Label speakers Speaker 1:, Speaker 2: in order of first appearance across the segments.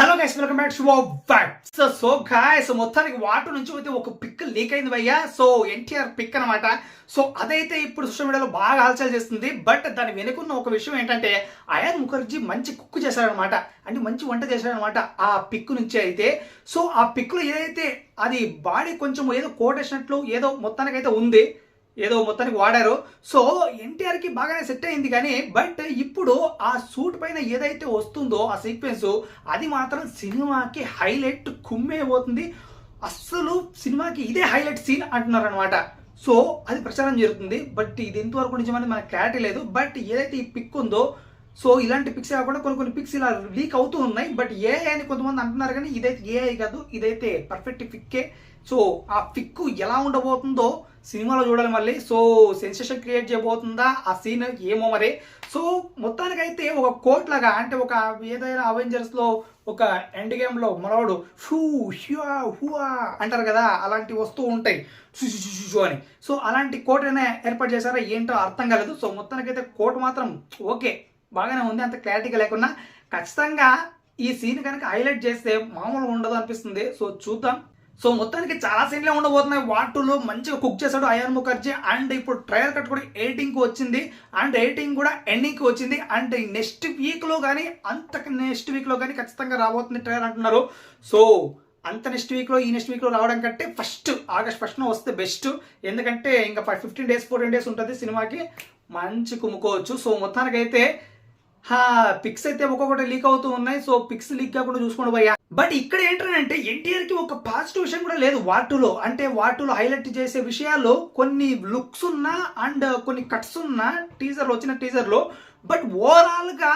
Speaker 1: Hello guys welcome back to back so so guys మొత్తానికి water నుంచి అయితే ఒక పిక్ లీక్ అయింది భయ్యా. సో ఎన్టీఆర్ పిక్ అన్నమాట. సో అదైతే ఇప్పుడు సోషల్ మీడియాలో బాగా హల్చల్ చేస్తుంది. బట్ దాని వెనుకున్న ఒక విషయం ఏంటంటే అయాన్ ముఖర్జీ మంచి కుక్ చేశారనమాట అంటే మంచి వంట చేశారనమాట ఆ పిక్ నుంచి అయితే. సో ఆ పిక్లో ఏదైతే అది బాడీ కొంచెం ఏదో కోటేసినట్లు ఏదో మొత్తానికైతే ఉంది. ఏదో మొత్తానికి వాడారు. సో ఎన్టీఆర్కి బాగానే సెట్ అయింది కానీ బట్ ఇప్పుడు ఆ సూట్ పైన ఏదైతే వస్తుందో ఆ సీక్వెన్స్ అది మాత్రం సినిమాకి హైలైట్ కుమ్మే పోతుంది. అస్సలు సినిమాకి ఇదే హైలైట్ సీన్ అంటున్నారు అనమాట సో అది ప్రచారం జరుగుతుంది. బట్ ఇది ఎంతవరకు నిజమని మనకు క్లారిటీ లేదు. బట్ ఏదైతే ఈ పిక్ ఉందో సో ఇలాంటి పిక్స్ కాకుండా కొన్ని కొన్ని పిక్స్ ఇలా లీక్ అవుతూ ఉన్నాయి. బట్ ఏఐ అని కొంతమంది అంటున్నారు కానీ ఇదైతే ఏఐ కాదు ఇదైతే పర్ఫెక్ట్ ఫిక్కే సో ఆ ఫిక్ ఎలా ఉండబోతుందో సినిమాలో చూడాలి మళ్ళీ. సో సెన్సేషన్ క్రియేట్ చేయబోతుందా? ఆ సీన్ ఏమో మరి. సో మొత్తానికైతే ఒక కోట్ లాగా అంటే ఒక ఏదైనా అవెంజర్స్లో ఒక ఎండ్ గేమ్లో మనవాడు షూ హ్యూా హువా అంటారు కదా అలాంటివి వస్తూ ఉంటాయి. అని. సో అలాంటి కోట్ అయినా ఏర్పాటు చేశారా? ఏంటో అర్థం కాలేదు. సో మొత్తానికైతే కోట్ మాత్రం ఓకే. బాగానే ఉంది అంత క్లారిటీగా లేకున్నా ఖచ్చితంగా ఈ సీన్ కనుక హైలైట్ చేస్తే మామూలుగా ఉండదు అనిపిస్తుంది. సో చూద్దాం. సో మొత్తానికి చాలా సీన్లే ఉండబోతున్నాయి. వాటర్లో మంచిగా కుక్ చేశాడు అయాన్ ముఖర్జీ. అండ్ ఇప్పుడు ట్రయల్ కట్ కూడా ఎయిటింగ్కి వచ్చింది. అండ్ ఎయిటింగ్ కూడా ఎండింగ్కి వచ్చింది. అండ్ నెక్స్ట్ వీక్లో కానీ అంత నెక్స్ట్ వీక్లో కానీ ఖచ్చితంగా రాబోతుంది ట్రయల్ అంటున్నారు. సో అంత నెక్స్ట్ వీక్లో ఈ నెక్స్ట్ వీక్లో రావడం కంటే ఫస్ట్ ఆగస్ట్ ఫస్ట్ వస్తే బెస్ట్ ఎందుకంటే ఇంకా ఫిఫ్టీన్ డేస్ ఫోర్టీన్ డేస్ ఉంటుంది సినిమాకి. మంచి కుమ్ముకోవచ్చు. సో మొత్తానికైతే పిక్స్ అయితే ఒక్కొక్కటి లీక్ అవుతూ ఉన్నాయి సో పిక్స్ లీక్ కాకుండా చూసుకోండి భయ్యా. బట్ ఇక్కడ ఏంటంటే ఎన్టీఆర్కి ఒక పాజిటివ్ విషయం కూడా లేదు వాటిలో అంటే వాటిలో హైలైట్ చేసే విషయాల్లో కొన్ని లుక్స్ ఉన్నా అండ్ uh, కొన్ని కట్స్ ఉన్నా టీజర్ వచ్చిన టీజర్లో. బట్ ఓవరాల్గా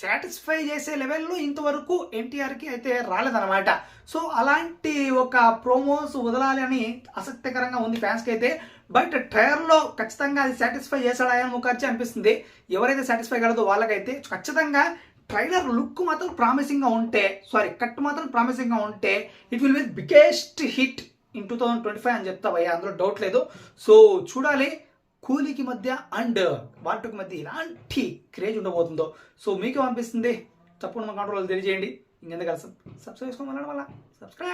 Speaker 1: సాటిస్ఫై చేసే లెవెల్లో ఇంతవరకు ఎన్టీఆర్కి అయితే రాలేదన్నమాట. సో అలాంటి ఒక ప్రోమోస్ వదలాలి అని ఆసక్తికరంగా ఉంది ఫ్యాన్స్కి అయితే బట్ ట్రైలర్లో ఖచ్చితంగా అది సాటిస్ఫై చేశాడా అని ముఖర్జీ అనిపిస్తుంది. ఎవరైతే సాటిస్ఫై కలదో వాళ్ళకైతే ఖచ్చితంగా ట్రైలర్ లుక్ మాత్రం ప్రామిసింగ్గా ఉంటే సారీ కట్ మాత్రం ప్రామిసింగ్గా ఉంటే it will be biggest hit in two thousand twenty five అని చెప్తా భయ్యా అందులో డౌట్ లేదు. సో చూడాలి. కూలీకి మధ్య అండ్ వాటికి మధ్య ఎలాంటి క్రేజ్ ఉండబోతుందో. సో మీకు అనిపిస్తుంది? తప్పకుండా మా కంట్రోల్ తెలియజేయండి. ఇంకెందుకు సబ్స్క్రైబ్ చేసుకోమన్నాడు మళ్ళీ సబ్స్క్రైబ్